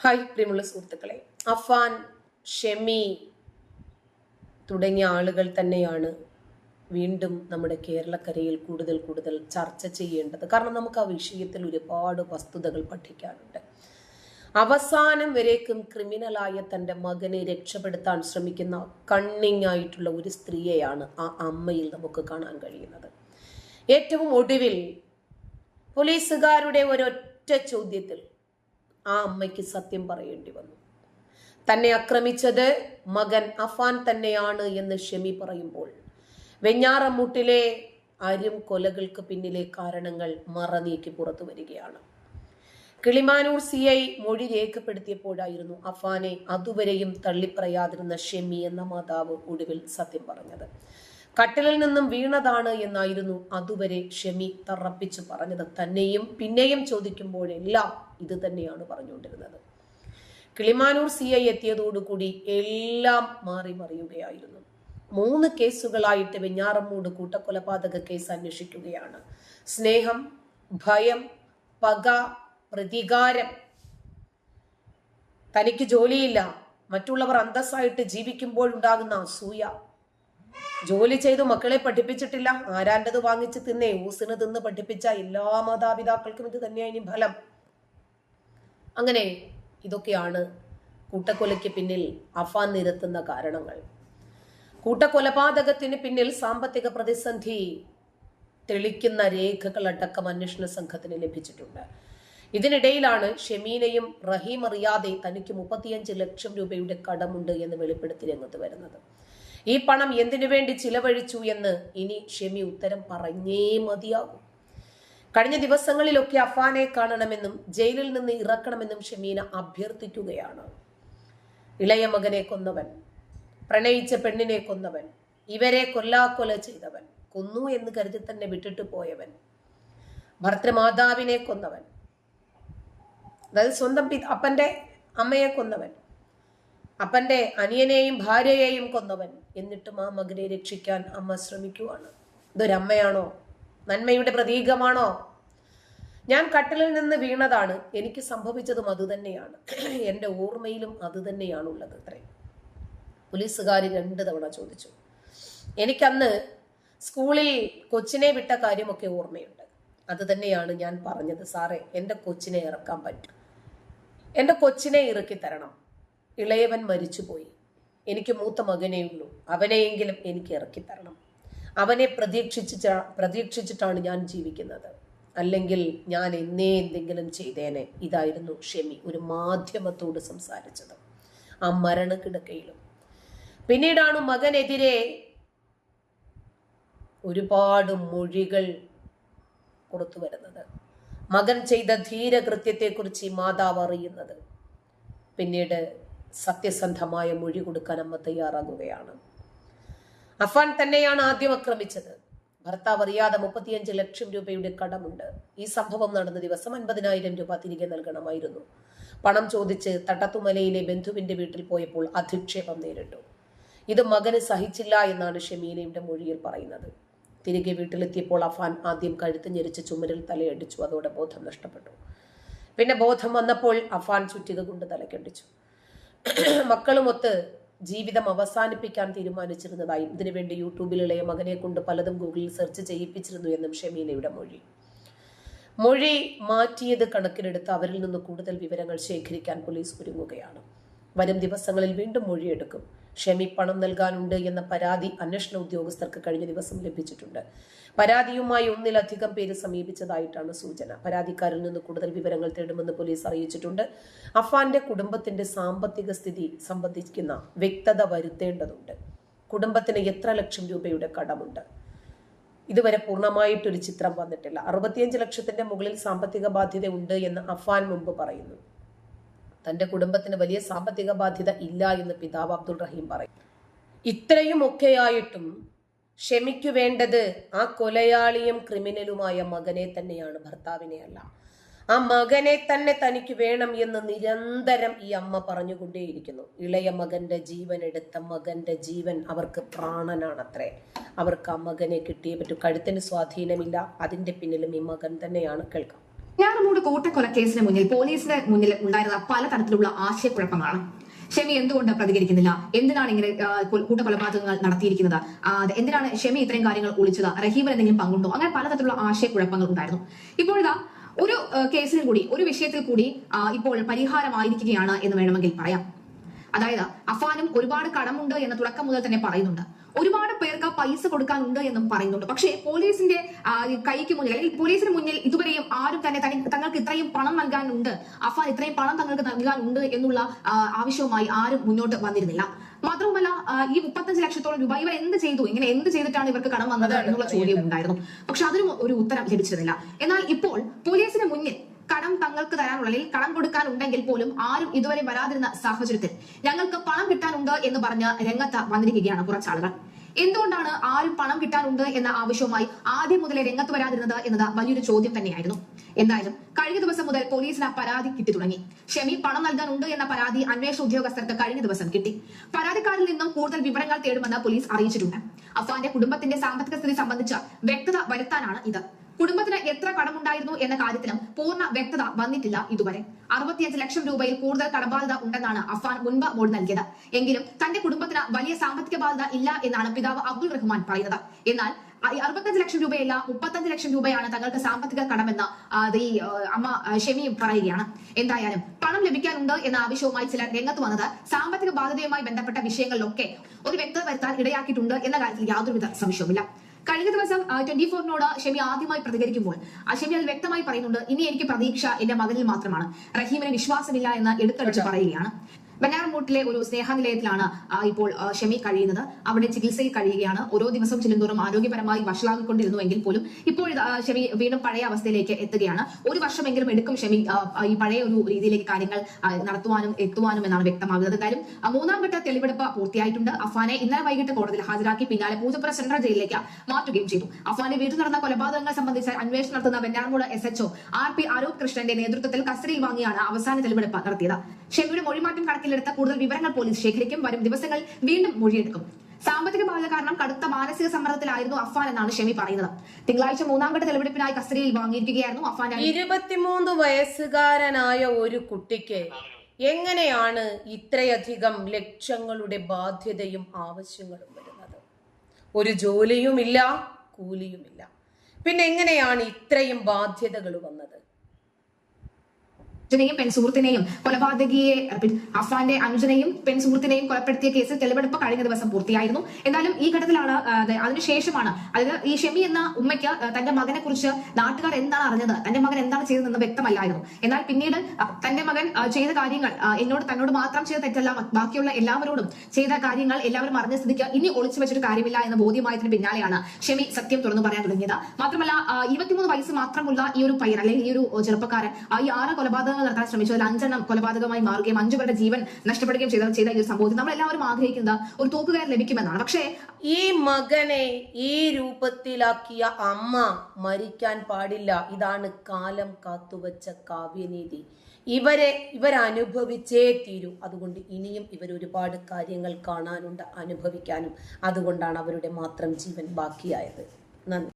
Hi പ്രിയമുള്ള സുഹൃത്തുക്കളെ. അഫാൻ ഷെമി തുടങ്ങിയ ആളുകൾ തന്നെയാണ് വീണ്ടും നമ്മുടെ കേരളക്കരയിൽ കൂടുതൽ കൂടുതൽ ചർച്ച ചെയ്യേണ്ടത്. കാരണം നമുക്ക് ആ വിഷയത്തിൽ ഒരുപാട് വസ്തുതകൾ പഠിക്കാനുണ്ട്. അവസാനം വരേക്കും ക്രിമിനലായ തന്റെ മകനെ രക്ഷപ്പെടുത്താൻ ശ്രമിക്കുന്ന കണ്ണിങ് ആയിട്ടുള്ള ഒരു സ്ത്രീയെയാണ് ആ അമ്മയിൽ നമുക്ക് കാണാൻ കഴിയുന്നത്. ഏറ്റവും ഒടുവിൽ പോലീസുകാരുടെ ഒരൊറ്റ ചോദ്യത്തിൽ ആ അമ്മയ്ക്ക് സത്യം പറയേണ്ടി വന്നു. തന്നെ ആക്രമിച്ചത് മകൻ അഫാൻ തന്നെയാണ് എന്ന് ഷെമി പറയുമ്പോൾ വെഞ്ഞാറമ്മൂട്ടിലെ അരും കൊലകൾക്ക് പിന്നിലെ കാരണങ്ങൾ മറനീക്കി പുറത്തു വരികയാണ്. കിളിമാനൂർ സി ഐ മൊഴി രേഖപ്പെടുത്തിയപ്പോഴായിരുന്നു അഫാനെ അതുവരെയും തള്ളിപ്പറയാതിരുന്ന ഷെമി എന്ന മാതാവ് ഒടുവിൽ സത്യം പറഞ്ഞത്. കട്ടിലിൽ നിന്നും വീണതാണ് എന്നായിരുന്നു അതുവരെ ഷെമി തറപ്പിച്ചു പറഞ്ഞത്. തന്നെയും പിന്നെയും ചോദിക്കുമ്പോഴെല്ലാം ഇത് തന്നെയാണ് പറഞ്ഞുകൊണ്ടിരുന്നത്. കിളിമാനൂർ സി ഐ എത്തിയതോടുകൂടി എല്ലാം മാറി മറിയുകയായിരുന്നു. മൂന്ന് കേസുകളായിട്ട് വെഞ്ഞാറമ്മൂട് കൂട്ടക്കൊലപാതക കേസ് അന്വേഷിക്കുകയാണ്. സ്നേഹം ഭയം പക പ്രതികാരം. തനിക്ക് ജോലിയില്ല. മറ്റുള്ളവർ അന്തസ്സായിട്ട് ജീവിക്കുമ്പോഴുണ്ടാകുന്ന അസൂയ. ജോലി ചെയ്തു മക്കളെ പഠിപ്പിച്ചിട്ടില്ല. ആരാന്റെത് വാങ്ങിച്ച് തിന്നേ? ഊസിന് തിന്ന് പഠിപ്പിച്ച എല്ലാ മാതാപിതാക്കൾക്കും ഇത് തന്നെയാണ് ഫലം. അങ്ങനെ ഇതൊക്കെയാണ് കൂട്ടക്കൊലയ്ക്ക് പിന്നിൽ അഫാൻ നിരത്തുന്ന കാരണങ്ങൾ. കൂട്ടക്കൊലപാതകത്തിന് പിന്നിൽ സാമ്പത്തിക പ്രതിസന്ധി തെളിക്കുന്ന രേഖകളടക്കം അന്വേഷണ സംഘത്തിന് ലഭിച്ചിട്ടുണ്ട്. ഇതിനിടയിലാണ് ഷെമീനയും റഹീം അറിയാതെ തനിക്ക് മുപ്പത്തിയഞ്ച് ലക്ഷം രൂപയുടെ കടമുണ്ട് എന്ന് വെളിപ്പെടുത്തി രംഗത്ത് വരുന്നത്. ഈ പണം എന്തിനു വേണ്ടി ചിലവഴിച്ചു എന്ന് ഇനി ഷെമി ഉത്തരം പറഞ്ഞേ മതിയാകും. കഴിഞ്ഞ ദിവസങ്ങളിലൊക്കെ അഫാനെ കാണണമെന്നും ജയിലിൽ നിന്ന് ഇറക്കണമെന്നും ഷമീന അഭ്യർത്ഥിക്കുകയാണ്. ഇളയ മകനെ കൊന്നവൻ പ്രണയിച്ച പെണ്ണിനെ കൊന്നവൻ ഇവരെ കൊല്ലാക്കൊല ചെയ്തവൻ കൊന്നു എന്ന് കരുതി തന്നെ വിട്ടിട്ട് പോയവൻ ഭർത്തൃമാതാവിനെ കൊന്നവൻ അതായത് സ്വന്തം അപ്പന്റെ അമ്മയെ കൊന്നവൻ അപ്പന്റെ അനിയനെയും ഭാര്യയെയും കൊന്നവൻ. എന്നിട്ടും ആ മകനെ രക്ഷിക്കാൻ അമ്മ ശ്രമിക്കുവാണ്. ഇതൊരമ്മയാണോ? നന്മയുടെ പ്രതീകമാണോ? ഞാൻ കട്ടിലിൽ നിന്ന് വീണതാണ്. എനിക്ക് സംഭവിച്ചതും അതുതന്നെയാണ്. എന്റെ ഓർമ്മയിലും അതുതന്നെയാണ് ഉള്ളത് അത്രേ. പോലീസുകാർ രണ്ട് തവണ ചോദിച്ചു. എനിക്കന്ന് സ്കൂളിൽ കൊച്ചിനെ വിട്ട കാര്യമൊക്കെ ഓർമ്മയുണ്ട്. അത് തന്നെയാണ് ഞാൻ പറഞ്ഞത്. സാറേ എന്റെ കൊച്ചിനെ ഇറക്കാൻ പറ്റും. എന്റെ കൊച്ചിനെ ഇറക്കി തരണം. ഇളയവൻ മരിച്ചുപോയി. എനിക്ക് മൂത്ത മകനേ ഉള്ളൂ. അവനെയെങ്കിലും എനിക്ക് ഇറക്കിത്തരണം അവനെ പ്രതീക്ഷിച്ച പ്രതീക്ഷിച്ചിട്ടാണ് ഞാൻ ജീവിക്കുന്നത്. അല്ലെങ്കിൽ ഞാൻ എന്നേ എന്തെങ്കിലും ചെയ്തേനെ. ഇതായിരുന്നു ഷെമി ഒരു മാധ്യമത്തോട് സംസാരിച്ചത്. ആ മരണ മരണക്കിടക്കയിലും. പിന്നീടാണ് മകനെതിരെ ഒരുപാട് മൊഴികൾ പുറത്തു വരുന്നത്. മകൻ ചെയ്ത ധീരകൃത്യത്തെക്കുറിച്ച് മാതാവ് അറിയുന്നത്. പിന്നീട് സത്യസന്ധമായ മൊഴി കൊടുക്കാൻ അമ്മ തയ്യാറാകുകയാണ്. അഫാൻ തന്നെയാണ് ആദ്യം ആക്രമിച്ചത്. ഭർത്താവ് അറിയാതെ മുപ്പത്തിയഞ്ച് ലക്ഷം രൂപയുടെ കടമുണ്ട്. ഈ സംഭവം നടന്ന ദിവസം അൻപതിനായിരം രൂപ തിരികെ നൽകണമായിരുന്നു. പണം ചോദിച്ച് തട്ടത്തുമലയിലെ ബന്ധുവിന്റെ വീട്ടിൽ പോയപ്പോൾ അധിക്ഷേപം നേരിട്ടു. ഇത് മകന് സഹിച്ചില്ല എന്നാണ് ഷെമീനയുടെ മൊഴിയിൽ പറയുന്നത്. തിരികെ വീട്ടിലെത്തിയപ്പോൾ അഫാൻ ആദ്യം കഴുത്ത് ഞെരിച്ച് ചുമരിൽ തലയടിച്ചു. അതോടെ ബോധം നഷ്ടപ്പെട്ടു. പിന്നെ ബോധം വന്നപ്പോൾ അഫാൻ ചുറ്റിക കൊണ്ട് തലക്കടിച്ചു. മക്കളുമൊത്ത് ജീവിതം അവസാനിപ്പിക്കാൻ തീരുമാനിച്ചിരുന്നതായും ഇതിനുവേണ്ടി യൂട്യൂബിൽ ഇളയ മകനെ കൊണ്ട് പലതും ഗൂഗിളിൽ സെർച്ച് ചെയ്യിപ്പിച്ചിരുന്നു എന്നും ഷമീനയുടെ മൊഴി. മൊഴി മാറ്റിയത് കണക്കിലെടുത്ത് അവരിൽ നിന്ന് കൂടുതൽ വിവരങ്ങൾ ശേഖരിക്കാൻ പോലീസ് ഒരുങ്ങുകയാണ്. വരും ദിവസങ്ങളിൽ വീണ്ടും മൊഴിയെടുക്കും. ഷെമി പണം നൽകാനുണ്ട് എന്ന പരാതി അന്വേഷണ ഉദ്യോഗസ്ഥർക്ക് കഴിഞ്ഞ ദിവസം ലഭിച്ചിട്ടുണ്ട്. പരാതിയുമായി ഒന്നിലധികം പേര് സമീപിച്ചതായിട്ടാണ് സൂചന. പരാതിക്കാരിൽ നിന്ന് കൂടുതൽ വിവരങ്ങൾ തേടുമെന്ന് പോലീസ് അറിയിച്ചിട്ടുണ്ട്. അഫാന്റെ കുടുംബത്തിന്റെ സാമ്പത്തിക സ്ഥിതി സംബന്ധിക്കുന്ന വ്യക്തത വരുത്തേണ്ടതുണ്ട്. കുടുംബത്തിന് എത്ര ലക്ഷം രൂപയുടെ കടമുണ്ട്? ഇതുവരെ പൂർണമായിട്ടൊരു ചിത്രം വന്നിട്ടില്ല. അറുപത്തിയഞ്ച് ലക്ഷത്തിന്റെ മുകളിൽ സാമ്പത്തിക ബാധ്യത ഉണ്ട് എന്ന് അഫാൻ മുമ്പ് പറയുന്നു. തന്റെ കുടുംബത്തിന് വലിയ സാമ്പത്തിക ബാധ്യത ഇല്ല എന്ന് പിതാവ് അബ്ദുൾ റഹീം പറയും. ഇത്രയും ഒക്കെയായിട്ടും ക്ഷമിക്കു വേണ്ടത് ആ കൊലയാളിയും ക്രിമിനലുമായ മകനെ തന്നെയാണ് ഭർത്താവിനെ അല്ല. ആ മകനെ തന്നെ തനിക്ക് വേണം എന്ന് നിരന്തരം ഈ അമ്മ പറഞ്ഞുകൊണ്ടേയിരിക്കുന്നു. ഇളയ മകന്റെ ജീവൻ എടുത്ത മകന്റെ ജീവൻ അവർക്ക് പ്രാണനാണത്രേ. അവർക്ക് ആ മകനെ കിട്ടിയേ പറ്റൂ. കഴുത്തിന് സ്വാധീനമില്ല. അതിന്റെ പിന്നിലും ഈ മകൻ തന്നെയാണ് കേൾക്കാം. ഞാനമ്മൂട് കൂട്ടക്കൊലക്കേസിന് മുന്നിൽ പോലീസിന്റെ മുന്നിൽ ഉണ്ടായിരുന്ന പലതരത്തിലുള്ള ആശയക്കുഴപ്പങ്ങളാണ്. ഷെമി എന്തുകൊണ്ട് പ്രതികരിക്കുന്നില്ല? എന്തിനാണ് ഇങ്ങനെ കൂട്ടക്കൊലപാതകങ്ങൾ നടത്തിയിരിക്കുന്നത്? എന്തിനാണ് ഷെമി ഇത്രയും കാര്യങ്ങൾ ഒളിച്ചത്? റഹീമിന് എന്തെങ്കിലും പങ്കുണ്ടോ? അങ്ങനെ പലതരത്തിലുള്ള ആശയക്കുഴപ്പങ്ങൾ ഉണ്ടായിരുന്നു. ഇപ്പോഴിതാ ഒരു കേസിൽ കൂടി ഒരു വിഷയത്തിൽ കൂടി ഇപ്പോൾ പരിഹാരമായിരിക്കുകയാണ് എന്ന് വേണമെങ്കിൽ പറയാം. അതായത് അഫാനും ഒരുപാട് കടമുണ്ട് എന്ന തുടക്കം മുതൽ തന്നെ പറയുന്നുണ്ട്. ഒരുപാട് പേർക്ക് പൈസ കൊടുക്കാനുണ്ട് എന്നും പറയുന്നുണ്ട്. പക്ഷേ പോലീസിന്റെ കൈക്ക് മുന്നിൽ അല്ലെങ്കിൽ പോലീസിന് മുന്നിൽ ഇതുവരെയും ആരും തന്നെ തങ്ങൾക്ക് ഇത്രയും പണം നൽകാനുണ്ട്. അഫാൻ ഇത്രയും പണം തങ്ങൾക്ക് നൽകാനുണ്ട് എന്നുള്ള ആവശ്യവുമായി ആരും മുന്നോട്ട് വന്നിരുന്നില്ല. മാത്രവുമല്ല ഈ മുപ്പത്തഞ്ച് ലക്ഷത്തോളം രൂപ ഇവർ എന്ത് ചെയ്തു? ഇങ്ങനെ എന്ത് ചെയ്തിട്ടാണ് ഇവർക്ക് കടം വന്നത് എന്നുള്ള ചോദ്യം ഉണ്ടായിരുന്നു. പക്ഷെ അതിനും ഒരു ഉത്തരം ലഭിച്ചിരുന്നില്ല. എന്നാൽ ഇപ്പോൾ പോലീസിന് മുന്നിൽ കടം തങ്ങൾക്ക് തരാനുള്ള അല്ലെങ്കിൽ കടം കൊടുക്കാനുണ്ടെങ്കിൽ പോലും ആരും ഇതുവരെ വരാതിരുന്ന സാഹചര്യത്തിൽ ഞങ്ങൾക്ക് പണം കിട്ടാനുണ്ട് എന്ന് പറഞ്ഞ് രംഗത്ത് വന്നിരിക്കുകയാണ് കുറച്ചാളുകൾ. എന്തുകൊണ്ടാണ് ആരും പണം കിട്ടാനുണ്ട് എന്ന ആവശ്യവുമായി ആദ്യം മുതലേ രംഗത്ത് വരാതിരുന്നത് എന്നത് വലിയൊരു ചോദ്യം തന്നെയായിരുന്നു. എന്തായാലും കഴിഞ്ഞ ദിവസം മുതൽ പോലീസിന് ആ പരാതി കിട്ടി തുടങ്ങി. ഷെമി പണം നൽകാനുണ്ട് എന്ന പരാതി അന്വേഷണ ഉദ്യോഗസ്ഥർക്ക് കഴിഞ്ഞ ദിവസം കിട്ടി. പരാതിക്കാരിൽ നിന്നും കൂടുതൽ വിവരങ്ങൾ തേടുമെന്ന് പോലീസ് അറിയിച്ചിട്ടുണ്ട്. അഫ്വാന്റെ കുടുംബത്തിന്റെ സാമ്പത്തിക സ്ഥിതി സംബന്ധിച്ച് വ്യക്തത വരുത്താനാണ് ഇത്. കുടുംബത്തിന് എത്ര കടമുണ്ടായിരുന്നു എന്ന കാര്യത്തിലും പൂർണ വ്യക്തത വന്നിട്ടില്ല ഇതുവരെ. അറുപത്തിയഞ്ച് ലക്ഷം രൂപയിൽ കൂടുതൽ കടബാധ്യത ഉണ്ടെന്നാണ് അഫാൻ മുൻപ് മൊഴി നൽകിയത്. എങ്കിലും തന്റെ കുടുംബത്തിന് വലിയ സാമ്പത്തിക ബാധ്യത ഇല്ല എന്നാണ് പിതാവ് അബ്ദുൾ റഹ്മാൻ പറയുന്നത്. എന്നാൽ അറുപത്തഞ്ച് ലക്ഷം രൂപയല്ല മുപ്പത്തഞ്ച് ലക്ഷം രൂപയാണ് തങ്ങൾക്ക് സാമ്പത്തിക കടമെന്ന് ഈ അമ്മ ഷെമിയും പറയുകയാണ്. എന്തായാലും പണം ലഭിക്കാനുണ്ട് എന്ന ആവശ്യവുമായി ചിലർ രംഗത്ത് വന്നത് സാമ്പത്തിക ബാധ്യതയുമായി ബന്ധപ്പെട്ട വിഷയങ്ങളിലൊക്കെ ഒരു വ്യക്തത വരുത്താൻ ഇടയാക്കിയിട്ടുണ്ട് എന്ന കാര്യത്തിൽ യാതൊരുവിധ സംശയവുമില്ല. കഴിഞ്ഞ ദിവസം ട്വന്റി ഫോറിനോട് ഷെമി ആദ്യമായി പ്രതികരിക്കുമ്പോൾ ഷെമി അത് വ്യക്തമായി പറയുന്നുണ്ട് ഇനി എനിക്ക് പ്രതീക്ഷ എന്റെ മകനിൽ മാത്രമാണ്. റഹീമിന് വിശ്വാസമില്ല എന്ന് എടുത്തടിച്ച് പറയുകയാണ്. വെഞ്ഞാറമൂട്ടിലെ ഒരു സ്നേഹനിലയത്തിലാണ് ഇപ്പോൾ ഷെമി കഴിയുന്നത്. അവിടെ ചികിത്സയിൽ കഴിയുകയാണ്. ഓരോ ദിവസം ചെല്ലുന്തോറും ആരോഗ്യപരമായി വഷളാകിക്കൊണ്ടിരുന്നുവെങ്കിൽ പോലും ഇപ്പോൾ ഷെമി വീണ്ടും പഴയ അവസ്ഥയിലേക്ക് എത്തുകയാണ്. ഒരു വർഷമെങ്കിലും എടുക്കും ഷെമി ഈ പഴയ ഒരു രീതിയിലേക്ക് കാര്യങ്ങൾ നടത്തുവാനും എത്തുവാനും എന്നാണ് വ്യക്തമാകുന്നത്. എന്തായാലും മൂന്നാം ഘട്ട തെളിവെടുപ്പ് പൂർത്തിയായിട്ടുണ്ട്. അഫാനെ ഇന്നലെ വൈകിട്ട് കോടതിയിൽ ഹാജരാക്കി പിന്നാലെ പൂജപ്പുര സെൻട്രൽ ജയിലിലേക്ക് മാറ്റുകയും ചെയ്തു. അഫാനെ വീട്ടിൽ നടന്ന കൊലപാതകങ്ങൾ സംബന്ധിച്ച് അന്വേഷണം നടത്തുന്ന Venjaramoodu S HO R P Aroop കൃഷ്ണന്റെ നേതൃത്വത്തിൽ കസ്റ്റഡിയിൽ വാങ്ങിയാണ് അവസാന തെളിവെടുപ്പ് നടത്തിയത്. ഷെമിയുടെ മൊഴിമാറ്റം കണക്കിലെടുത്ത കൂടുതൽ വിവരങ്ങൾ പോലീസ് ശേഖരിക്കും. വരും ദിവസങ്ങളിൽ വീണ്ടും മൊഴിയെടുക്കും. സാമ്പത്തിക ബാധ്യത കാരണം കടുത്ത മാനസിക സമ്മർദ്ദത്തിലായിരുന്നു അഫാൻ എന്നാണ് ഷെമി പറയുന്നത്. തിങ്കളാഴ്ച മൂന്നാം ഘട്ട തെളിവെടുപ്പിനായി കസ്റ്റഡിയിൽ വാങ്ങിയിരിക്കുകയായിരുന്നു അഫാൻ ഇരുപത്തിമൂന്ന് വയസ്സുകാരനായ ഒരു കുട്ടിക്ക് എങ്ങനെയാണ് ഇത്രയധികം ലക്ഷങ്ങളുടെ ബാധ്യതയും ആവശ്യങ്ങളും വരുന്നത്? ഒരു ജോലിയുമില്ല കൂലിയുമില്ല. പിന്നെ എങ്ങനെയാണ് ഇത്രയും ബാധ്യതകൾ വന്നത്? അനുജനെയും പെൺസുഹൃത്തിനെയും കൊലപാതകിയെ അഫാന്റെ അനുജനെയും പെൺസുഹൃത്തിനെയും കൊലപ്പെടുത്തിയ കേസിൽ തെളിവെടുപ്പ് കഴിഞ്ഞ ദിവസം പൂർത്തിയായിരുന്നു. എന്നാലും ഈ ഘട്ടത്തിലാണ് അതിനുശേഷമാണ് അതായത് ഈ ഷെമി എന്ന ഉമ്മയ്ക്ക് തന്റെ മകനെ കുറിച്ച് നാട്ടുകാർ എന്താണ് അറിഞ്ഞത്? തന്റെ മകൻ എന്താണ് ചെയ്തതെന്ന് വ്യക്തമല്ലായിരുന്നു. എന്നാൽ പിന്നീട് തന്റെ മകൻ ചെയ്ത കാര്യങ്ങൾ എന്നോട് തന്നോട് മാത്രം ചെയ്ത തെറ്റല്ല ബാക്കിയുള്ള എല്ലാവരോടും ചെയ്ത കാര്യങ്ങൾ എല്ലാവരും അറിഞ്ഞ സ്ഥിതിക്ക് ഇനി ഒളിച്ചു വെച്ചൊരു കാര്യമില്ല എന്ന ബോധ്യമായതിന് പിന്നാലെയാണ് ഷെമി സത്യം തുറന്നു പറയാൻ തുടങ്ങിയത്. മാത്രമല്ല ഇരുപത്തിമൂന്ന് വയസ്സ് മാത്രമുള്ള ഈ ഒരു പയ്യൻ അല്ലെങ്കിൽ ഈ ഒരു ചെറുപ്പക്കാരൻ ഈ ആറ് കൊലപാതകങ്ങൾ നടത്താൻ ശ്രമിച്ചു. അതിൽ അഞ്ചെണ്ണം കൊലപാതകമായി മാറുകയും അഞ്ചു പേരുടെ ജീവൻ നഷ്ടപ്പെടുകയും ചെയ്ത ചെയ്ത ഈ സംഭവത്തിൽ നമ്മൾ എല്ലാവരും ആഗ്രഹിക്കുന്നത് ഒരു തോക്കുകാരൻ ലഭിക്കുമെന്നാണ്. പക്ഷേ ഈ മകനെ ഈ രൂപത്തിലാക്കിയ അമ്മ മരിക്കാൻ പാടില്ല. ഇതാണ് കാലം കാത്തുവച്ച കാവ്യനീതി. ഇവരെ ഇവരനുഭവിച്ചേ തീരൂ. അതുകൊണ്ട് ഇനിയും ഇവർ ഒരുപാട് കാര്യങ്ങൾ കാണാനുണ്ട് അനുഭവിക്കാനും. അതുകൊണ്ടാണ് അവരുടെ മാത്രം ജീവൻ ബാക്കിയായത്. നന്ദി.